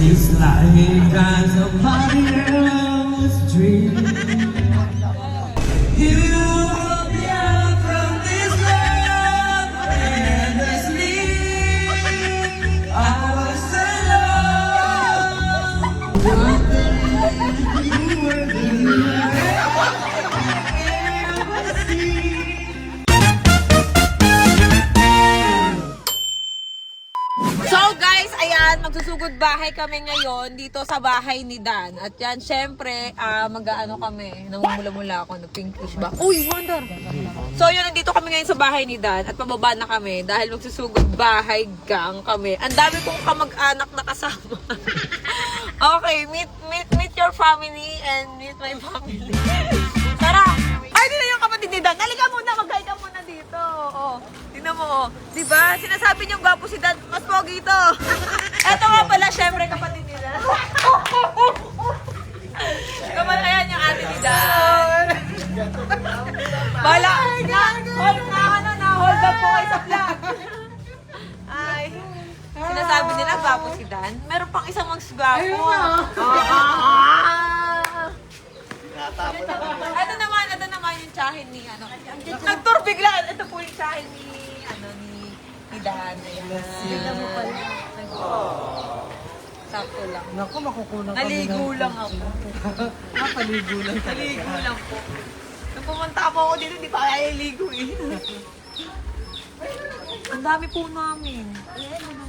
It's like you got somebody else's dreaming. So guys, ayan, magsusugod bahay kami ngayon dito sa bahay ni Dan. At yan, syempre, ah mag-ano kami, namumula-mula ako ng pinkish ba? Uy, wonder! So yun, nandito kami ngayon sa bahay ni Dan at pababa na kami dahil magsusugod bahay gang kami. Ang dami kong kamag-anak na kasama. okay, meet, meet, meet your family and meet my family. Tara! Ay, di na yung kapatid ni Dan. Halika muna, mag ka muna dito. Oo. Tingnan mo, oh. Di ba? Sinasabi niyong gwapo si Dan, mas pogi ito. Eto nga pala, syempre, kapatid ni Dan. Kamal, ayan yung ate ni Dan. Bala, na, hold na, ano, na, hold up po kayo sa vlog. Ay. Sinasabi nila, gwapo si Dan. Meron pang isang mas gwapo. Ayun na. Ito naman, ito naman yung tsahin ni ano. Nagtour bigla. Ito po yung tsahin ni ni ni Dan. Ayan. mo pala. Sakto lang. Naku, makukulang kami Naligo ng- lang ako. Napaligo lang talaga. Naligo lang po. Nung pumunta po ako dito, hindi pa kaya iligo eh. Ang dami po namin.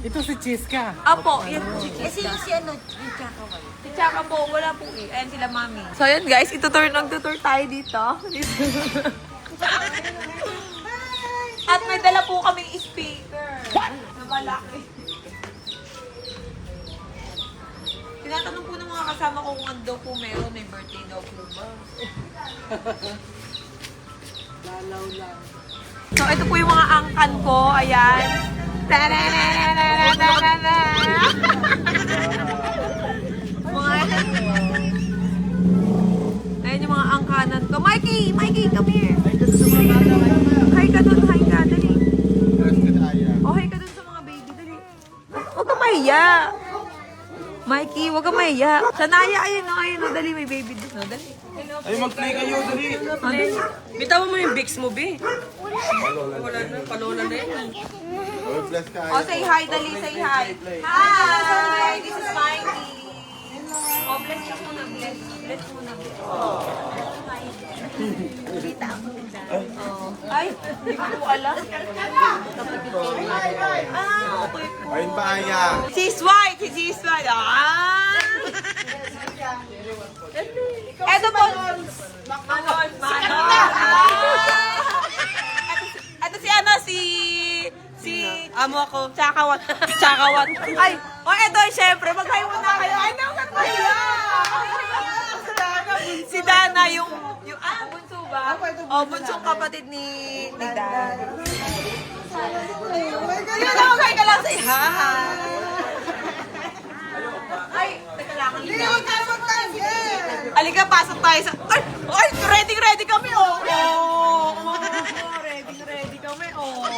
Ito si Chiska. Apo, yan po si Kasi yung si ano, yung ko. Si Chaka po, wala po eh. Ayan sila mami. So ayan guys, itutur, nagtutur tayo dito. At may dala po kaming speaker. What? Na malaki. Tinatanong po ng mga ano daw po meron, may birthday daw po ba? Lalaw lang. So ito po yung mga angkan ko, ayan. Mga Ayan yung mga angkanan ko. Mikey! Mikey, come here! Hi ka dun, hi ka, dali. Oh, hi ka dun sa mga baby, dali. Huwag ka mahiya. Mikey, huwag ka mahiya. Sanaya, ayun o, ayun o, dali, may baby dun. o, Dali. Ay, mag-play kayo, dali. O, dali. Bitawan mo yung Bix mo, Bi. Wala na, palola na yan. Oh, say hi, dali, say hi. Hi! This is Mikey. Oh, bless ka muna, bless. Bless muna, bless. Oh. Hindi ko po alam. Ah, okay po. Ayun ba, Aya? She's white, she's white. Ah! Eto po. Manon, Manon. Eto si ano, si... Si... Amo ako. Chakawat. Chakawat. Ay, o eto, syempre, mag-hi muna kayo. Ay, naman ba Si Oh, bunsong kapatid ni... ni Dana. Yun ako, kaya ka lang say hi. Ay, teka lang. Hindi, huwag tayo mag Alika, pasok tayo sa... Ay, ay, ready, ready kami, oh. Oh, oh, ready, ready kami, oh.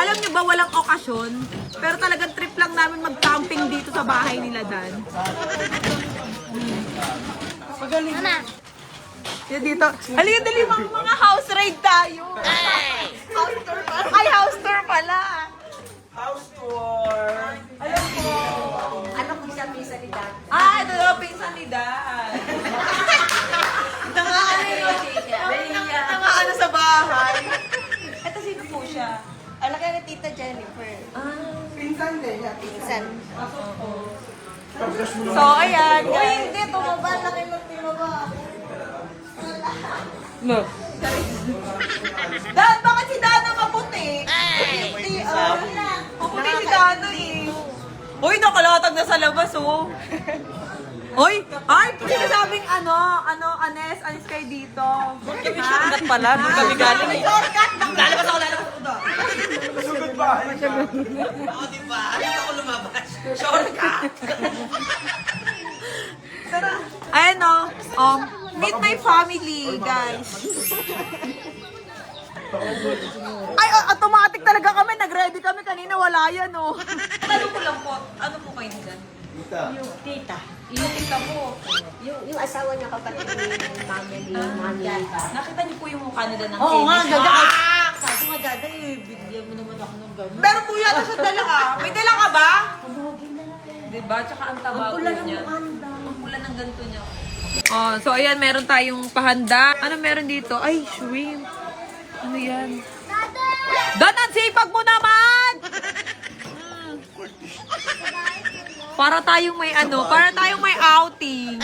Alam niyo ba, walang okasyon, pero talagang trip lang namin mag-camping dito sa bahay nila, Dan. Magaling. Yan dito. Halika, dali mga, mga house raid tayo. House tour pala. Ay, house tour pala. House tour. Alam ko. Ano kung siya pisa ni Dan? Ah, ito daw pinsan ni Dan. Nangaano yun. Nangaano sa bahay. Ito sino po siya? Alam ka ni Tita Jennifer. Pinsan din. Pinsan. So, ayan. Uy, hindi. Tumaba. Laki ng tumaba. No. Dan, bakit si Dana maputi? Maputi, ah. Maputi si Dana eh. Uy, nakalatag na sa labas, oh. Uy, ay, sinasabing ano, ano, anes, anes kayo dito. Kami shortcut pala, doon kami galing. Shortcut! Lalabas ako, lalabas ako doon. Sugod ba? Oo, di ba? Dito ako lumabas. Shortcut! Ayan o. Um, meet my family, guys. Ay, oh, automatic talaga kami. Nag-ready kami. Kanina wala yan, oh. Tanong ko lang po. Yung tita. Yung tita mo. Yung, yung asawa niya kapatid ni mami ni mami. Nakita niyo po yung mukha nila ng Oo nga, ganda. Ah! Sabi nga dada, eh, bigyan mo naman ako ng gano'n. Meron po yata sa dala ka. May dala ka ba? Diba? Tsaka ang Ang po pula ng niya. mukhanda. Ang pula ng ganito niya. Oh, so ayan, meron tayong pahanda. Ano meron dito? Ay, shrimp. Ano yan? Dan, ang sipag mo naman! Mm. Para tayong may ano, para tayong may outing.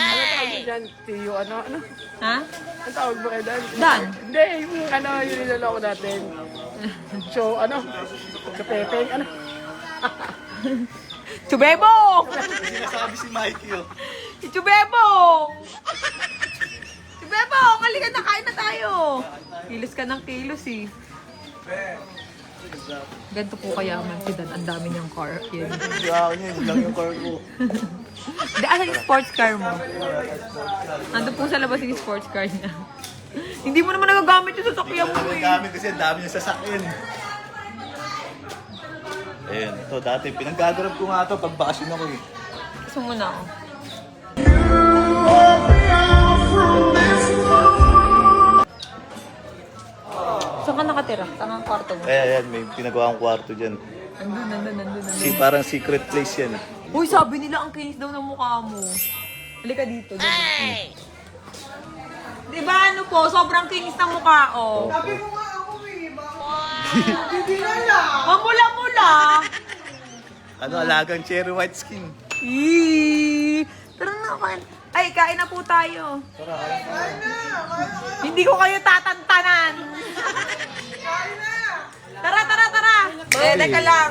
Diyan, Tiyo, ano, ano? Ha? Ang tawag mo kay Dan? Dan? Hindi, yung ano, yung niloloko natin. So, ano? Kapepeng, ano? Chubebong! Sinasabi si Mikey oh. Si Chubebong! Chubebong, halika na, kain na tayo. Kilos ka ng kilos eh. Ganito po kayaman si Dan. Ang dami niyang car. Ako niya, hindi lang yung car ko. Di, asan yung sports car mo? Nandun po sa labas yung sports car niya. Hindi mo naman nagagamit yung sasakyan mo Ang eh. dami kasi, ang dami yung sasakyan. Ayun, ito dati, pinanggagarap ko nga ito pag bakasyon ako eh. Gusto mo na ako. Saan ka nakatira? Saan ang kwarto mo? Kaya yan, may pinagawa akong kwarto dyan. Nandun, nandun, nandun, nandun. Si, parang secret place yan. eh. Uy, sabi nila ang kinis daw ng mukha mo. Halika dito. Hey! Di ba ano po, sobrang kinis ng mukha, oh. Sabi mo nga ako, eh. Hindi na lang. Mamula-mula. Ano, alagang cherry white skin. Eee! Tara na, kain. Ay, kain na po tayo. Hindi ko kayo tatantanan. Tara, tara, tara. Eh, teka lang.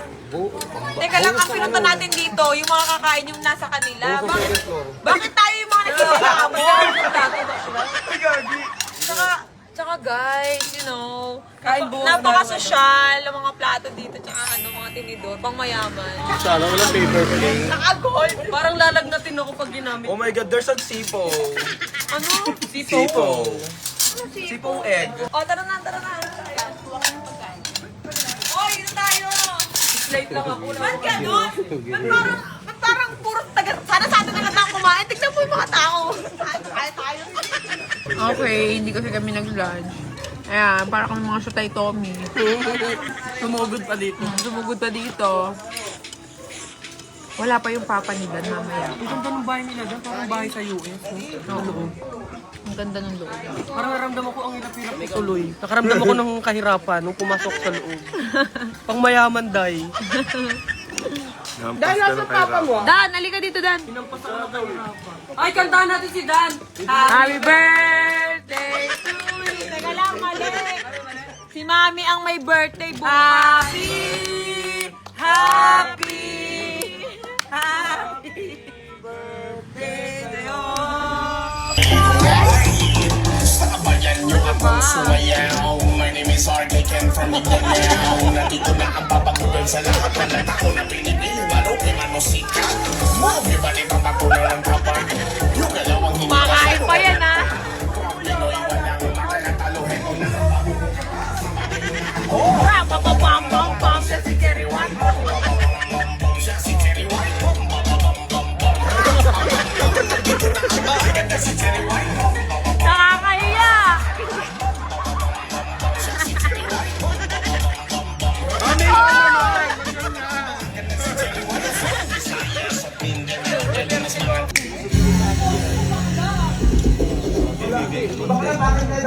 Teka lang, ang pinunta natin dito, yung mga kakain yung nasa kanila. Bakit, bakit tayo yung mga nagkikita mo? Tsaka, tsaka guys, you know, napaka-social ang mga plato dito, tsaka ano, mga tinidor, pang mayaman. Sana walang paper plate. Naka-gold. Parang lalagnatin ako pag ginamit. Oh my God, there's a sipo. Ano? Sipo. Sipo egg. O, tara na, tara na. Oy, yun tayo. Slate lang ako. Ba't ganun? Ba't parang, ba't parang puro taga, sana sa atin na lang tayo kumain. Tignan mo yung mga tao. Kaya tayo. Okay, hindi kasi kami nag-lunch. Ayan, para kami mga shotay Tommy. Tumugod pa dito. Sumugod pa dito. Wala pa yung papa ni Dan mamaya. Ang ganda ng bahay nila dyan, parang bahay sa US. No? Oo. Ang ganda ng loob. Parang naramdaman ko ang hirap-hirap ituloy. Nakaramdam ako ng kahirapan nung pumasok sa loob. Pang mayaman, day. Dahil nasa papa mo. Dan, halika dito, Dan. Ay, kantahan natin si Dan. Happy birthday to you. Teka lang, mali. Si Mami ang may birthday bukas. Happy, happy, happy birthday. Sabayan nyo My name is RK Ken from Mindanao Nandito na ang sa lahat ng latako na pinipili Lalo kay Manosika Move, iba ni Papakulo ng kapag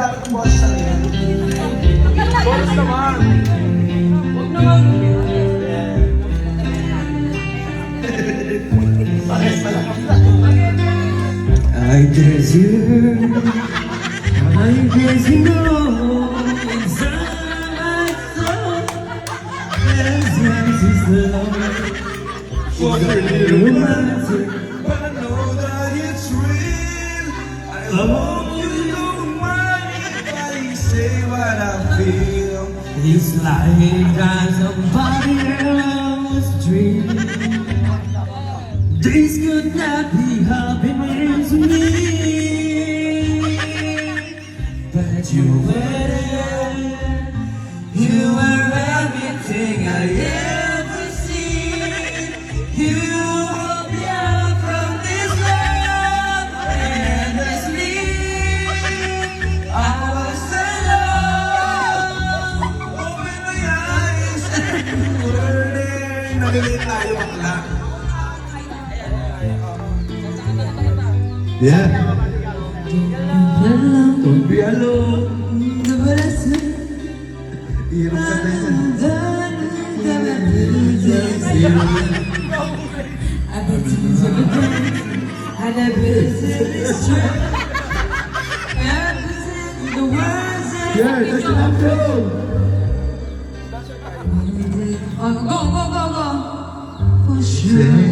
I guess you, I guess you know my soul there's yes is love. She's a romantic, but You were it. You were everything I ever seen. You were love from this love and this me. I was alone. My eyes and you were there. Nagalit tayo bakla. Yeah. Hirap ka na Yeah, that's. Oh, go, go, go, go. For sure.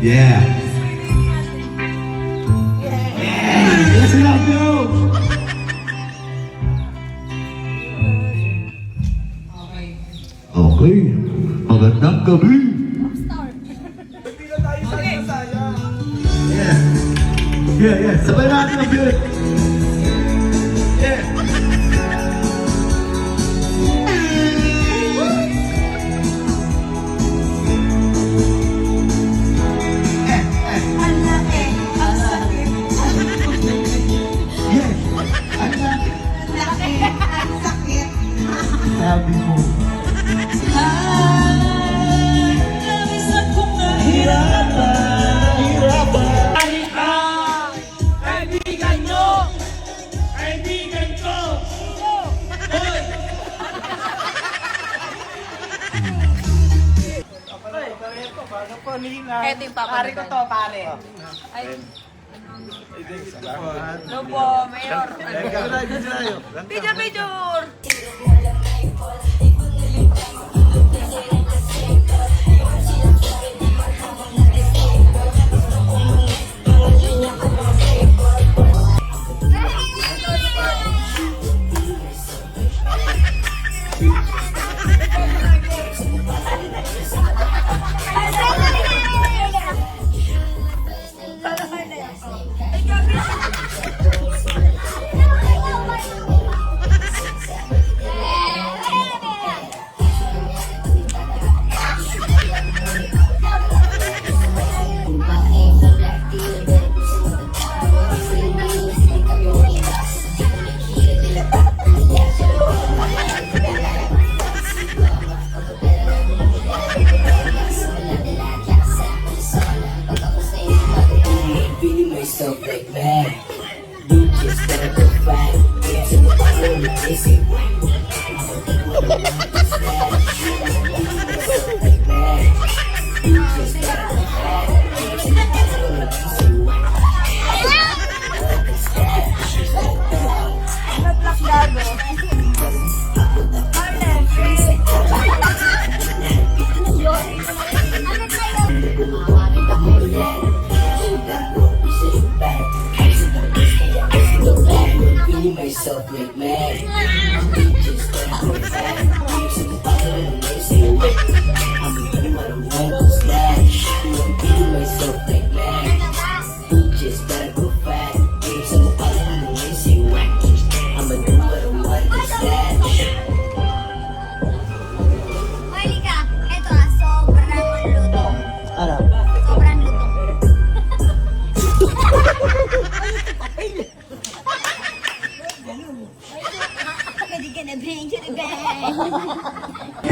Yeah. Yeah, that's enough too. Okay. Magandang gabi. Yeah. Yeah, yeah. Sabay natin ang beat. Ito yung papa Pare ko to, pare. Ay. Hello po, Mayor. Picture, picture! I'm gonna bring you to.